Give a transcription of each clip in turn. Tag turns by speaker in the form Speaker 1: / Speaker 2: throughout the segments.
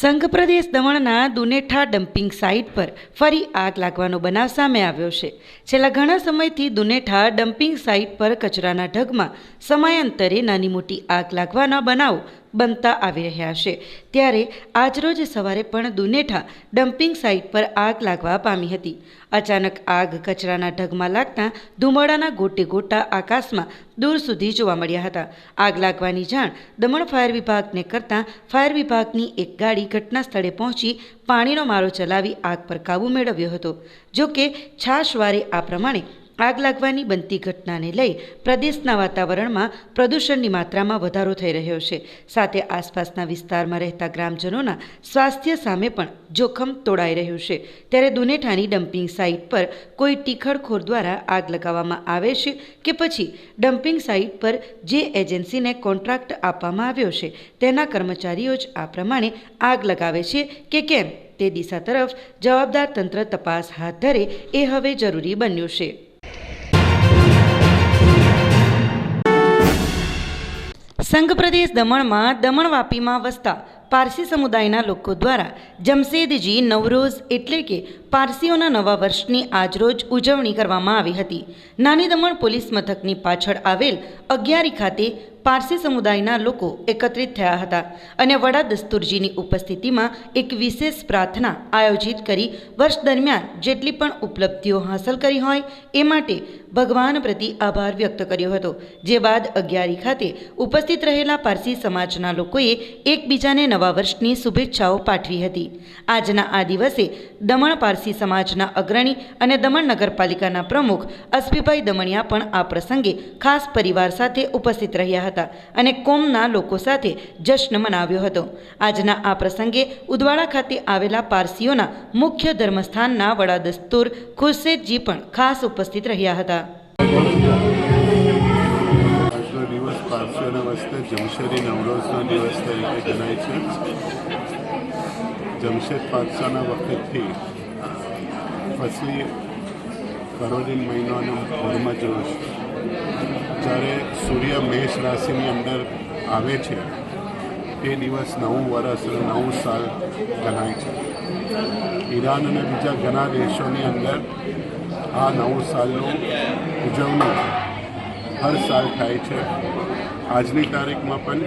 Speaker 1: સંઘ પ્રદેશ દમણના Dunetha dumping site પર ફરી આગ લાગવાનો બનાવ સામે આવ્યો છે. છેલ્લા ઘણા સમયથી દુનેઠા ડમ્પિંગ સાઇટ પર કચરાના ઢગમાં સમયાંતરે નાની મોટી આગ લાગવાના બનાવો બનતા આવી રહ્યા છે. ત્યારે આજરોજ સવારે પણ દુનેઠા ડમ્પિંગ સાઇટ પર આગ લાગવા પામી હતી. અચાનક આગ કચરાના ઢગમાં લાગતા ધુમાડાના ગોટે ગોટા આકાશમાં દૂર સુધી જોવા મળ્યા હતા. આગ લાગવાની જાણ દમણ ફાયર વિભાગને કરતાં ફાયર વિભાગની એક ગાડી ઘટના સ્થળે પહોંચી પાણીનો મારો ચલાવી આગ પર કાબૂ મેળવ્યો હતો. જો કે છાશવારે આ પ્રમાણે આગ લાગવાની બનતી ઘટનાને લઈ પ્રદેશના વાતાવરણમાં પ્રદૂષણની માત્રામાં વધારો થઈ રહ્યો છે. સાથે આસપાસના વિસ્તારમાં રહેતા ગ્રામજનોના સ્વાસ્થ્ય સામે પણ જોખમ તોડાઈ રહ્યું છે. ત્યારે દુનેઠાની ડમ્પિંગ સાઇટ પર કોઈ ટીખળખોર દ્વારા આગ લગાવવામાં આવે છે કે પછી ડમ્પિંગ સાઇટ પર જે એજન્સીને કોન્ટ્રાક્ટ આપવામાં આવ્યો છે તેના કર્મચારીઓ જ આ પ્રમાણે આગ લગાવે છે કે કેમ તે દિશા તરફ જવાબદાર તંત્ર તપાસ હાથ ધરે એ હવે જરૂરી બન્યું છે. સંઘ પ્રદેશ દમણમાં દમણ વાપીમાં વસતા પારસી સમુદાયના લોકો દ્વારા જમશેદજી નવરોઝ એટલે કે પારસીઓના નવા વર્ષની આજરોજ ઉજવણી કરવામાં આવી હતી. નાની દમણ પોલીસ મથકની પાછળ આવેલ અગિયારી ખાતે પારસી સમુદાયના લોકો એકત્રિત થયા હતા અને વડા દસ્તુરજીની ઉપસ્થિતિમાં એક વિશેષ પ્રાર્થના આયોજિત કરી વર્ષ દરમિયાન જેટલી પણ ઉપલબ્ધિઓ હાંસલ કરી હોય એ માટે ભગવાન પ્રતિ આભાર વ્યક્ત કર્યો હતો. જે બાદ અગિયારી ખાતે ઉપસ્થિત રહેલા પારસી સમાજના લોકોએ એકબીજાને નવા વર્ષની શુભેચ્છાઓ પાઠવી હતી. આજના આ દિવસે દમણ પારસી સમાજના અગ્રણી અને દમણ નગરપાલિકાના પ્રમુખ અસ્પીભાઈ દમણિયા પણ આ પ્રસંગે ખાસ પરિવાર સાથે ઉપસ્થિત રહ્યા હતા. અને કોમના લોકો સાથે જશ્ન મનાવ્યો હતો. આજના આ પ્રસંગે ઉદવાડા ખાતે આવેલા પારસીઓના મુખ્ય ધર્મસ્થાનના વડા દસ્તુર ખુરશેદજી પણ ખાસ ઉપસ્થિત રહ્યા હતા.
Speaker 2: જમશેદી પાતશાહના વખતથી પછી કરોડીન મહિનાનો ધર્મજોશ જ્યારે સૂર્ય મેષ રાશિની અંદર આવે છે તે દિવસ નવું વર્ષ અને નવું સાલ ગણાય છે. ઈરાન અને બીજા ઘણા દેશોની અંદર આ નવું સાલનું ઉજવણી હર સાલ થાય છે. આજની તારીખમાં પણ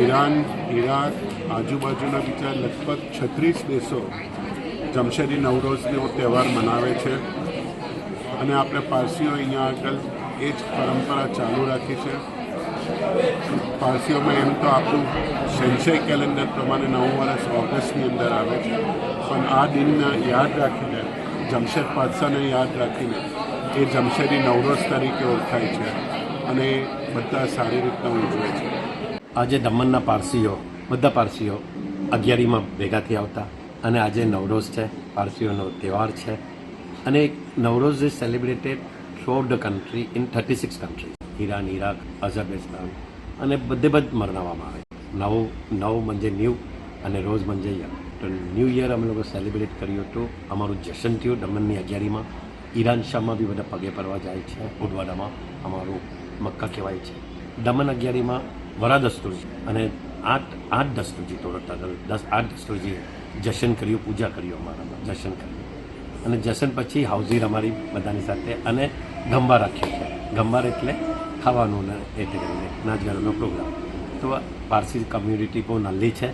Speaker 2: ઈરાન, ઈરાક, આજુબાજુના બીજા લગભગ છત્રીસ દેશો જમશેદી નવરોઝનો તહેવાર મનાવે છે. અને આપણે પારસીઓ અહીંયા આગળ એ જ પરંપરા ચાલુ રાખી છે. પારસીઓમાં એમ તો આપણું સંશય કેલેન્ડર પ્રમાણે નવું વર્ષ ઓગસ્ટની અંદર આવે છે. પણ આ દિનને યાદ રાખીને, જમશેદ પાતશાહને યાદ રાખીને, એ જમશેદી નવરોજ તરીકે ઓળખાય છે અને બધા સારી રીતના ઉજવે છે.
Speaker 3: આજે દમણના પારસીઓ, બધા પારસીઓ અગિયારીમાં ભેગાથી આવતા અને આજે નવરોઝ છે, પારસીઓનો તહેવાર છે. અને Navroz is celebrated through the in thirty six country Iran Iraq Azerbaijan અને બધે બધ મનાવવામાં આવે નવ નવ મંજે ન્યૂ અને રોઝ મંજે યર તો ન્યૂ યર અમે લોકો સેલિબ્રેટ કર્યું હતું અમારું જશન થયું દમણની અગિયારીમાં ઈરાન શાહમાં બી બધા પગે પરવા જાય છે ઉડવાડામાં અમારું મક્કા કહેવાય છે દમણ અગિયારીમાં વરા દસ્તુરજી અને આઠ આઠ દસ્તુરજી તોરતા દસ આઠ દસ્તુરજીએ જશન કર્યું પૂજા કર્યું અમારામાં જશન કર્યું અને જશન પછી હાઉઝીર અમારી બધાની સાથે અને ગંબા રાખ્યો છે. ગંબાર એટલે ખાવાનું એટલે કરીને નાચ ગાવાનો પ્રોગ્રામ. તો પારસી કમ્યુનિટી બહુ નલ્લી છે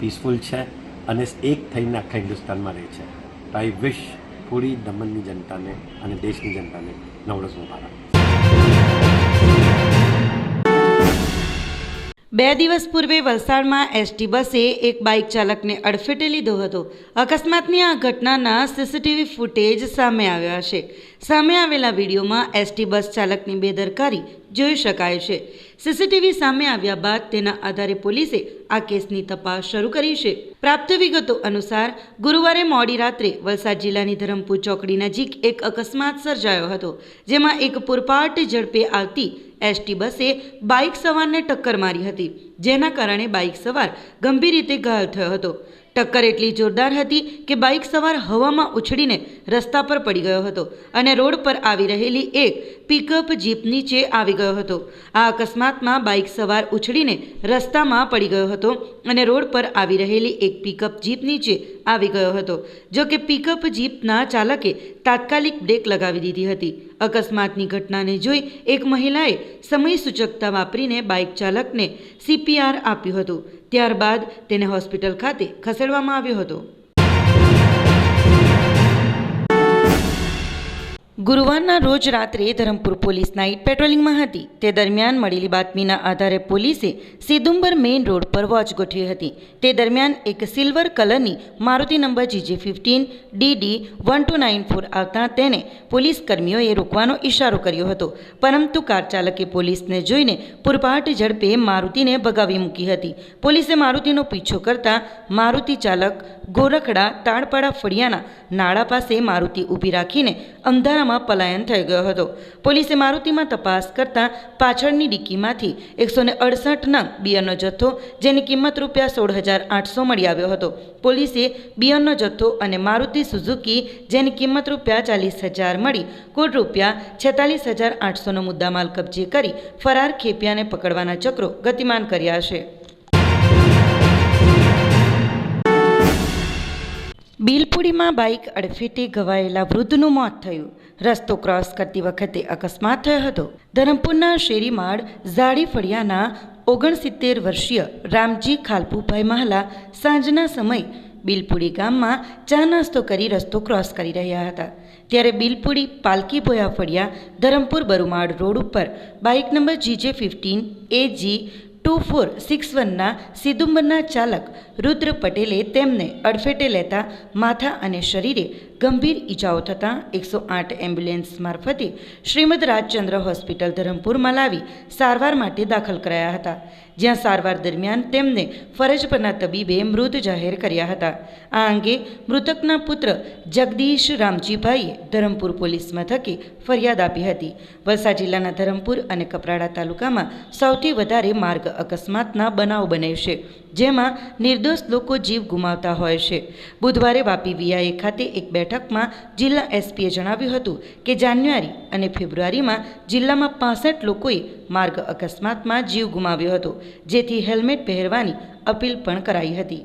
Speaker 3: પીસફુલ છે અને એક થઈને આખા હિન્દુસ્તાનમાં રહે છે. તો આઈ વિશ પૂરી દમણની જનતાને અને દેશની જનતાને નવરસ મુબારક.
Speaker 1: બે દિવસ પૂર્વે વલસાડમાં એસટી બસે એક બાઇક ચાલકને અડફેટે લીધો હતો. અકસ્માતની આ ઘટનાના સીસીટીવી ફૂટેજ સામે આવ્યા છે. સામે આવેલા વિડીયોમાં એસટી બસ ચાલકની બેદરકારી જોઈ શકાય છે. સીસીટીવી સામે આવ્યા બાદ તેના આધારે પોલીસે આ કેસની તપાસ શરૂ કરી છે. પ્રાપ્ત વિગતો અનુસાર, ગુરુવારે મોડી રાત્રે વલસાડ જિલ્લાની ધરમપુર ચોકડી નજીક એક અકસ્માત સર્જાયો હતો, જેમાં એક પુરપાટ ઝડપે આવતી એસટી બસે બાઇક સવારને ટક્કર મારી હતી, જેના કારણે બાઇક સવાર ગંભીર રીતે ઘાયલ થયો હતો. ટક્કર એટલી જોરદાર હતી કે બાઇક સવાર હવામાં ઉછળીને રસ્તા પર પડી ગયો હતો અને રોડ પર આવી રહેલી એક પિકઅપ જીપ નીચે આવી ગયો હતો. આ અકસ્માતમાં બાઇક સવાર ઉછળીને રસ્તામાં પડી ગયો હતો અને રોડ પર આવી રહેલી એક પિકઅપ જીપ નીચે આવી ગયો હતો. જો કે પિકઅપ જીપના ચાલકે તાત્કાલિક બ્રેક લગાવી દીધી હતી. અકસ્માતની ઘટનાને જોઈ એક મહિલાએ સમય સૂચકતા વાપરીને બાઇક ચાલકને સીપીઆર આપ્યું હતું. ત્યારબાદ તેને હોસ્પિટલ ખાતે ખસેડવામાં આવ્યો હતો. ગુરુવારના રોજ રાત્રે ધરમપુર પોલીસ નાઇટ પેટ્રોલિંગમાં હતી. તે દરમિયાન મળેલી બાતમીના આધારે પોલીસે સિદુંબર મેઇન રોડ પર વોચ ગોઠવી હતી. તે દરમિયાન એક સિલ્વર કલરની Maruti number GJ fifteen DD one two nine four આવતા તેને પોલીસ કર્મીઓએ રોકવાનો ઇશારો કર્યો હતો. પરંતુ કાર ચાલકે પોલીસને જોઈને પૂરપાટ ઝડપે મારુતિને ભગાવી મૂકી હતી. પોલીસે મારુતિનો પીછો કરતા મારુતિ ચાલક ગોરખડા તાળપાડા ફળિયાના નાળા પાસે મારુતિ ઊભી રાખીને અંધારામાં પલાયન થઈ ગયો હતો. પોલીસે મારુતિમાં તપાસ કરતા પાછળની ડિક્કીમાંથી એકસો ને અડસઠ નંગ બિયરનો જથ્થો, જેની કિંમત રૂપિયા સોળ હજાર આઠસો મળી આવ્યો હતો. પોલીસે બિયરનો જથ્થો અને મારુતિ સુઝુકી, જેની કિંમત રૂપિયા ચાલીસ હજાર મળી, કુલ રૂપિયા છેતાલીસ હજાર આઠસોનો મુદ્દામાલ કબજે કરી ફરાર ખેપિયાને પકડવાના ચક્રો ગતિમાન કર્યા છે. બિલપુડીમાં બાઇક અડફેટે ઘવાયેલા વૃદ્ધનું મોત થયું. રસ્તો ક્રોસ કરતી વખતે અકસ્માત થયો હતો. ધરમપુરના શેરીમાળ ઝાડી ફળિયાના ઓગણસિત્તેર વર્ષીય રામજી ખાલપુભાઈ મહાલા સાંજના સમય બિલપુડી ગામમાં ચા નાસ્તો કરી રસ્તો ક્રોસ કરી રહ્યા હતા. ત્યારે બિલપુડી પાલકી ભોયા ફળિયા ધરમપુર બરુમાળ રોડ ઉપર bike number GJ fifteen AG two four six વનના સિદુંબરના ચાલક રુદ્ર પટેલે તેમને અડફેટે લેતા માથા અને શરીરે ગંભીર ઈજાઓ થતાં એકસો આઠ એમ્બ્યુલન્સ મારફતે શ્રીમદ રાજચંદ્ર હોસ્પિટલ ધરમપુરમાં લાવી સારવાર માટે દાખલ કરાયા હતા. જ્યાં સારવાર દરમિયાન તેમને ફરજ પરના તબીબે મૃત જાહેર કર્યા હતા. આ અંગે મૃતકના પુત્ર જગદીશ રામજીભાઈએ ધરમપુર પોલીસ મથકે ફરિયાદ આપી હતી. વલસાડ જિલ્લાના ધરમપુર અને કપરાડા તાલુકામાં સૌથી વધારે માર્ગ અકસ્માતના બનાવ બને છે, જેમાં નિર્દોષ લોકો જીવ ગુમાવતા હોય છે. બુધવારે વાપી વીઆઈએ ખાતે એક બેઠકમાં જિલ્લા એસપીએ જણાવ્યું હતું કે જાન્યુઆરી અને ફેબ્રુઆરીમાં જિલ્લામાં પાસઠ લોકોએ માર્ગ અકસ્માતમાં જીવ ગુમાવ્યો હતો, જેથી હેલ્મેટ પહેરવાની અપીલ પણ કરાઈ હતી.